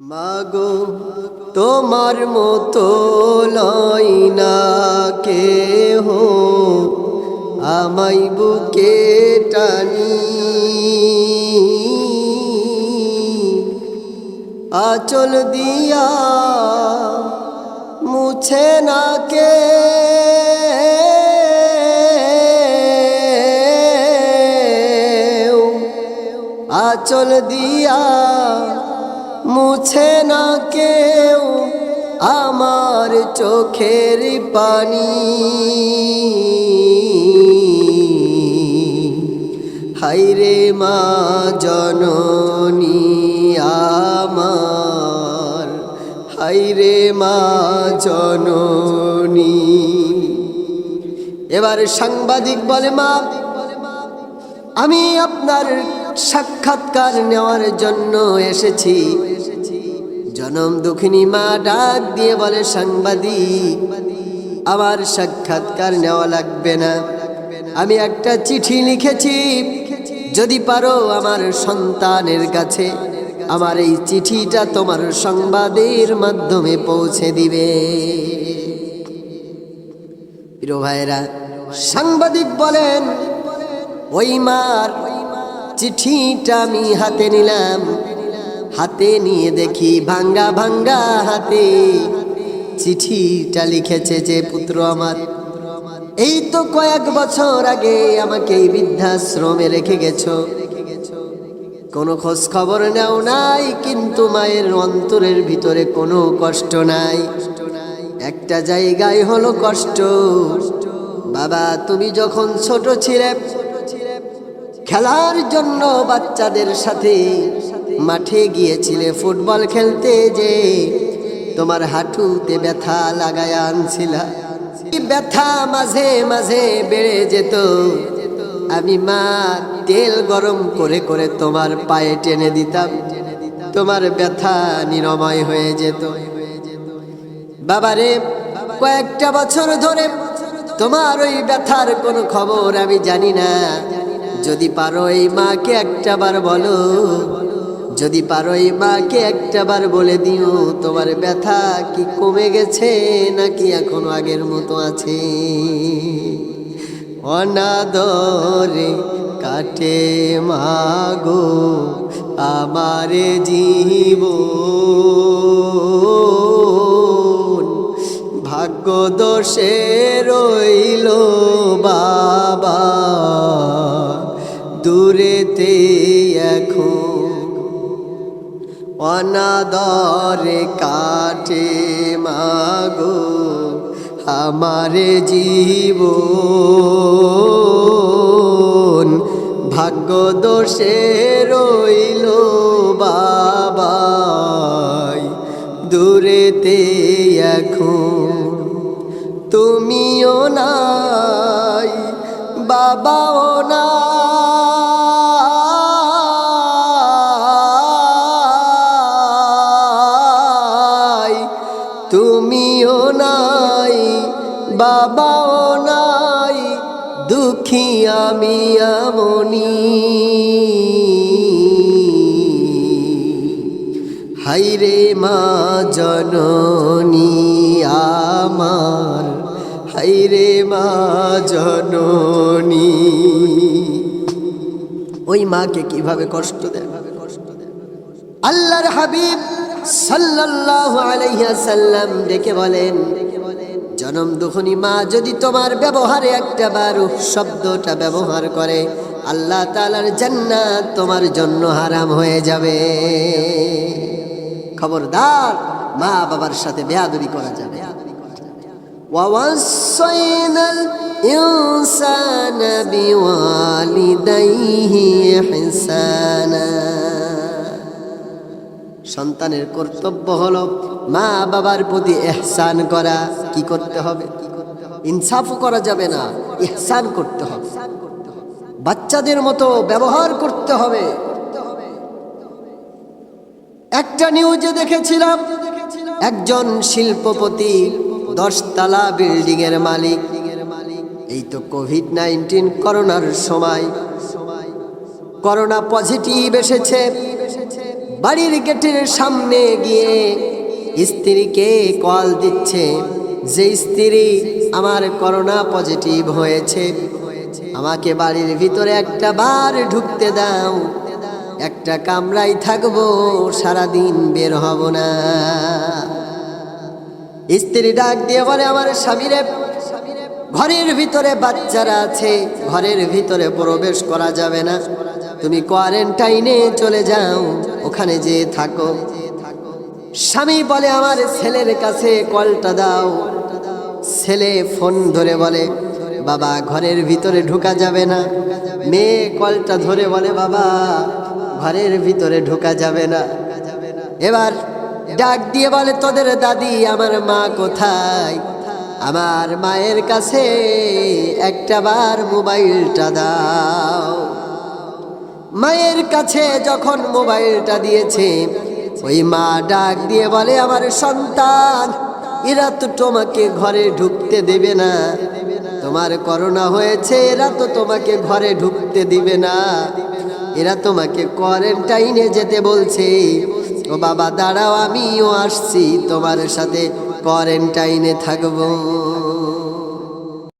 মাগো, তোমার মতো লয় কে কেহ। আমাই বুকে টানি। আচল দিয়া মুছে না কে। আচল দিয়া মুছে না কেউ আমার চোখের পানি। হাইরে মা জননী আমার, হাইরে মা জননী। এবার সাংবাদিক বলে, মা, আমি আপনার সাক্ষাৎকার নেওয়ার জন্য এসেছি। জনম দুঃখিনী মা ডাক দিয়ে বলে সাংবাদিক আমার সাক্ষাৎকার নেওয়া লাগবে না। আমি একটা চিঠি লিখেছি। যদি পারো আমার সন্তানের কাছে, আমার এই চিঠিটা তোমার সংবাদের মাধ্যমে পৌঁছে দিবে। ভাইরা সাংবাদিক বলেন, ওই মার চিঠিটা আমি হাতে নিলাম। হাতে নিয়ে দেখি ভাঙ্গা ভাঙ্গা হাতে। চিঠিটা লিখেছে যে পুত্র আমার। এই তো কয়েক বছর আগে আমাকে এই বৃদ্ধাশ্রমে রেখে গেছো। কোনো খোঁজ খবর নেও নাই, কিন্তু মায়ের অন্তরের ভিতরে কোনো কষ্ট নাই। একটা জায়গায় হলো কষ্ট। বাবা, তুমি যখন ছোট ছিলে, খেলার জন্য বাচ্চাদের সাথে মাঠে গিয়েছিলে ফুটবল খেলতে যে তোমার হাঁটুতে ব্যথা লাগায় আনছিলা। ব্যথা মাঝে মাঝে বেড়ে যেত। আমি মা তেল গরম করে করে তোমার পায়ে টেনে দিতাম। তোমার ব্যথা নিরময় হয়ে যেত। বাবারে, কয়েকটা বছর ধরে তোমার ওই ব্যথার কোনো খবর আমি জানি না। যদি পারো এই মাকে একটা বার বলো। যদি পারো এই মাকে একটা বার বলে দিও, তোমার ব্যথা কি কমে গেছে নাকি এখনও আগের মতো আছে? অনাদরে কাটে মাগো আমারে জীব ভাগ্য দোষে রইল বাবা, দূরেতে অনাদরে কাটে মাগো আমারে জীব ভাগ্য দোষে রইল বাবাই, দূরেতে এখন তুমিও নাই, বাবাও নাই। বাবাও নাই, দুঃখী আমি আমনি হাইরে মা জননী আমার, হাইরে মা জননী। ওই মাকে কীভাবে কষ্ট দেয়? আল্লাহর হাবিব সাল্লাল্লাহু আলাইহি সাল্লাম ডেকে বলেন জনম দুখনি মা যদি তোমার ব্যবহারে একটা বার উফ শব্দটা ব্যবহার করে আল্লাহ তাআলার জান্নাত তোমার জন্য হারাম হয়ে যাবে খবরদার মা বাবার সাথে বেয়াদবি করা যাবে ووصينا الإنسان بوالديه إحسانا সন্তানের কর্তব্য হলো মা বাবার প্রতি এহসান করা। কি করতে হবে? ইনসাফও করা যাবে না ইহসান করতে হবে। বাচ্চাদের মতো ব্যবহার করতে হবে। একটা নিউজে দেখেছিলাম, একজন শিল্পপতি দশতলা বিল্ডিং এর মালিক। এই তো কোভিড নাইন্টিন করোনার সময়। করোনা পজিটিভ এসেছে। বাড়ির গেটের সামনে গিয়ে স্ত্রীকে কল দিচ্ছে, যে স্ত্রী, আমার করোনা পজিটিভ হয়েছে। আমাকে বাড়ির ভিতরে একটা বার ঢুকতে দাও, একটা কামরাই থাকব, সারাদিন বের হব না। স্ত্রী ডাক দিয়ে বলে, আমার স্বামীরে, ঘরের ভিতরে বাচ্চারা আছে, ঘরের ভিতরে প্রবেশ করা যাবে না। তুমি কোয়ারেন্টাইনে চলে যাও, ওখানে যে থাকো। স্বামী বলে, আমার ছেলের কাছে কলটা দাও। ছেলে ফোন ধরে বলে, বাবা, ঘরের ভিতরে ঢোকা যাবে না। মেয়ে কলটা ধরে বলে, বাবা, ঘরের ভিতরে ঢোকা যাবে না। এবার ডাক দিয়ে বলে, তোদের দাদি, আমার মা কোথায়? আমার মায়ের কাছে একটা বার মোবাইলটা দাও। মায়ের কাছে যখন মোবাইলটা দিয়েছে, ওই মা ডাক দিয়ে বলে, আমার সন্তান, এরা তো তোমাকে ঘরে ঢুকতে দেবে না। তোমার করোনা হয়েছে, এরা তো তোমাকে ঘরে ঢুকতে দিবে না। এরা তোমাকে কোয়ারেন্টাইনে যেতে বলছে। ও বাবা, দাঁড়াও, আমিও আসছি, তোমার সাথে কোয়ারেন্টাইনে থাকব।